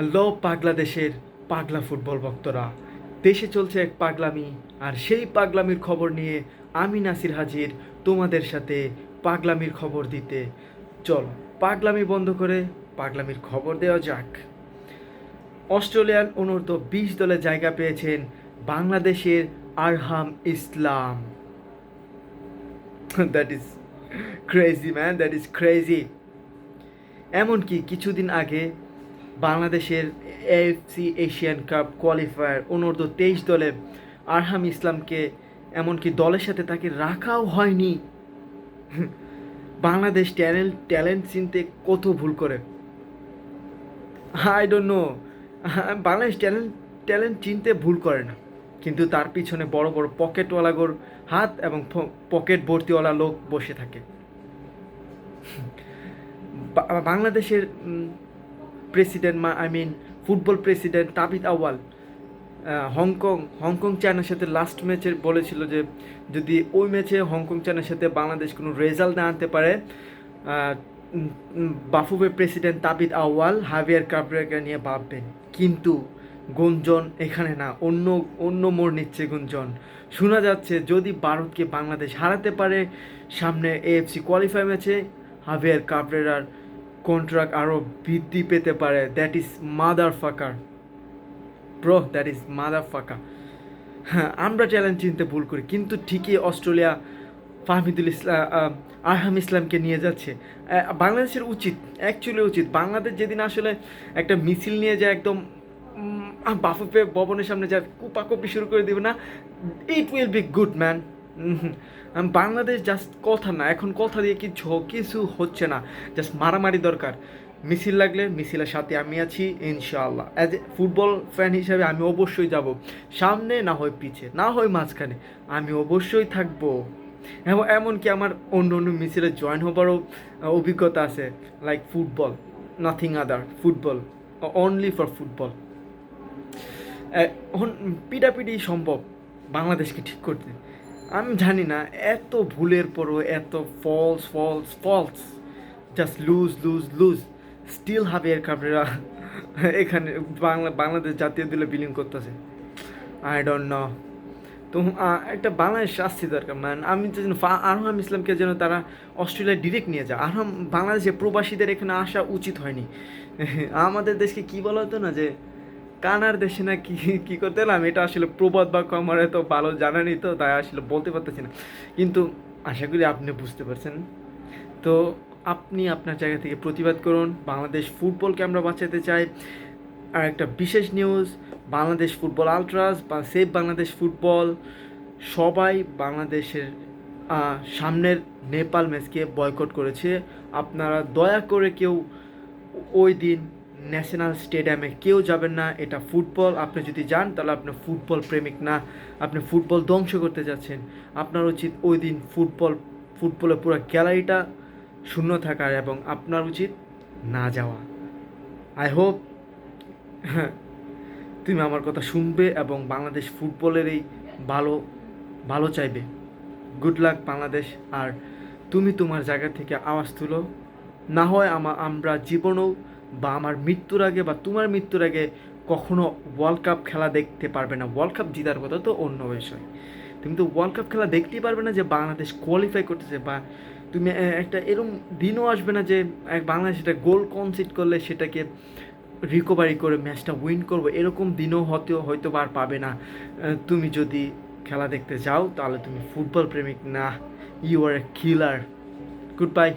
Hello পাগলা দেশের পাগলা ফুটবল ভক্তরা। দেশে চলছে এক পাগলামি, আর সেই পাগলামির খবর নিয়ে আমি নাসির হাজির তোমাদের সাথে পাগলামির খবর দিতে। চল, পাগলামি বন্ধ করে পাগলামির খবর দেওয়া যাক। অস্ট্রেলিয়ান অনূর্ধ্ব বিশ দলে জায়গা পেয়েছেন বাংলাদেশের Arham Islam. That is crazy man that is crazy এমনকি কিছুদিন আগে বাংলাদেশের এফসি এশিয়ান কাপ কোয়ালিফায়ার অনূর্ধ্ব তেইশ দলে আরহাম ইসলামকে, এমনকি দলের সাথে তাকে রাখাও হয়নি। বাংলাদেশ ট্যালেন্ট ট্যালেন্ট চিনতে কত ভুল করে? I don't know Bangladesh talent talent চিনতে ভুল করে না। কিন্তু তার পিছনে বড় বড় পকেটওয়ালাগোর হাত এবং পকেট ভর্তিওয়ালা লোক বসে থাকে। বাংলাদেশের প্রেসিডেন্ট মা I mean football president Tabith Awal hong kong hong kong চায়নার সাথে লাস্ট ম্যাচে বলেছিল যে, যদি ওই ম্যাচে হংকং চায়নার সাথে বাংলাদেশ কোনো রেজাল্ট না আনতে পারে বাফুবে প্রেসিডেন্ট তাবিদ আওয়াল হাভিয়ার কাবরেকে নিয়ে ভাববেন। কিন্তু গুঞ্জন এখানে না, অন্য অন্য মোড় নিচ্ছে গুঞ্জন। শোনা যাচ্ছে যদি ভারতকে বাংলাদেশ হারাতে পারে, সামনে এএফসি কোয়ালিফাই ম্যাচে হাভিয়ার কাবরেরার কন্ট্রাক্ট আরও বৃদ্ধি পেতে পারে। That is mother fucker bro that is mother fucker হ্যাঁ আমরা চ্যালেঞ্জ চিনতে ভুল করি, কিন্তু ঠিকই অস্ট্রেলিয়া ফাহমিদুল ইসলাম আরহাম ইসলামকে নিয়ে যাচ্ছে। বাংলাদেশের উচিত অ্যাকচুয়ালি উচিত। বাংলাদেশ যেদিন আসলে একটা মিছিল নিয়ে যায় একদম বাফুফে ভবনের সামনে যা কুপাকুপি শুরু করে দেবে না। It will be good man Bangladesh just কথা না, এখন কথা দিয়ে কিছু কিছু হচ্ছে না। জাস্ট মারামারি দরকার। মিছিল লাগলে মিছিলের সাথে আমি আছি, ইনশাআল্লাহ। অ্যাজ এ ফুটবল ফ্যান হিসাবে আমি অবশ্যই যাব। সামনে না হয় পিছে, না হয় মাঝখানে, আমি অবশ্যই থাকব। এবং এমনকি আমার অন্য অন্য মিছিলে জয়েন হবারও অভিজ্ঞতা আছে। Like football nothing other football only for football এখন পিটাপিটি সম্ভব বাংলাদেশকে ঠিক করতে। আমি জানি না, এত ভুলের পরও এত false false false just lose lose lose still Javier Cabrera এখানে বাংলা, বাংলাদেশ জাতীয় দলে বিলিং করতেছে। আই ডোন্ট নো তো একটা বাংলাদেশ শাস্তি দরকার মানে আমি যেন আরহাম ইসলামকে যেন তারা অস্ট্রেলিয়ায় ডিরেক্ট নিয়ে যায়। আরহাম বাংলাদেশে প্রবাসীদের এখানে আসা উচিত হয়নি। আমাদের দেশকে কি বলা হতো না যে কানার দেশে না কি কি করতে এলাম? এটা আসলে প্রবাদ বাক্য আমার এত ভালো জানা নেই তো, তাই আসলে বলতে পারতেছি না। কিন্তু আশা করি আপনি বুঝতে পারছেন। তো আপনি আপনার জায়গা থেকে প্রতিবাদ করুন। বাংলাদেশ ফুটবলকে আমরা বাঁচাতে চাই। আর একটা বিশেষ নিউজ বাংলাদেশ ফুটবল আলট্রাস বা সেভ বাংলাদেশ ফুটবল, সবাই বাংলাদেশের সামনের নেপাল ম্যাচকে বয়কট করেছে। আপনারা দয়া করে কেউ ওই দিন ন্যাশনাল স্টেডিয়ামে কেউ যাবেন না, এটা ফুটবল। আপনি যদি যান, তাহলে আপনি ফুটবল প্রেমিক না, আপনি ফুটবল ধ্বংস করতে যাচ্ছেন। আপনার উচিত ওই দিন ফুটবল ফুটবলের পুরো গ্যালারিটা শূন্য থাকার এবং আপনার উচিত না যাওয়া। আই হোপ তুমি আমার কথা শুনবে এবং বাংলাদেশ ফুটবলের এই ভালো ভালো চাইবে। গুড লাক বাংলাদেশ, আর তুমি তোমার জায়গা থেকে আওয়াজ তুলো। না হয় আমা, আমরা জীবনেও বা আমার মৃত্যুর আগে বা তোমার মৃত্যুর আগে কখনো ওয়ার্ল্ড কাপ খেলা দেখতে পারবে না। ওয়ার্ল্ড কাপ জিতার কথা তো অন্য বিষয়। তুমি তো ওয়ার্ল্ড কাপ খেলা দেখতেই পারবে না যে বাংলাদেশ কোয়ালিফাই করতেছে বা তুমি একটা এরকম দিনও আসবে না যে এক বাংলাদেশ একটা গোল কনসিড করলে সেটাকে রিকভারি করে ম্যাচটা উইন করব। এরকম দিনও হয়তো হয়তো আর পাবে না। তুমি যদি খেলা দেখতে যাও, তাহলে তুমি ফুটবল প্রেমিক, না you are a killer goodbye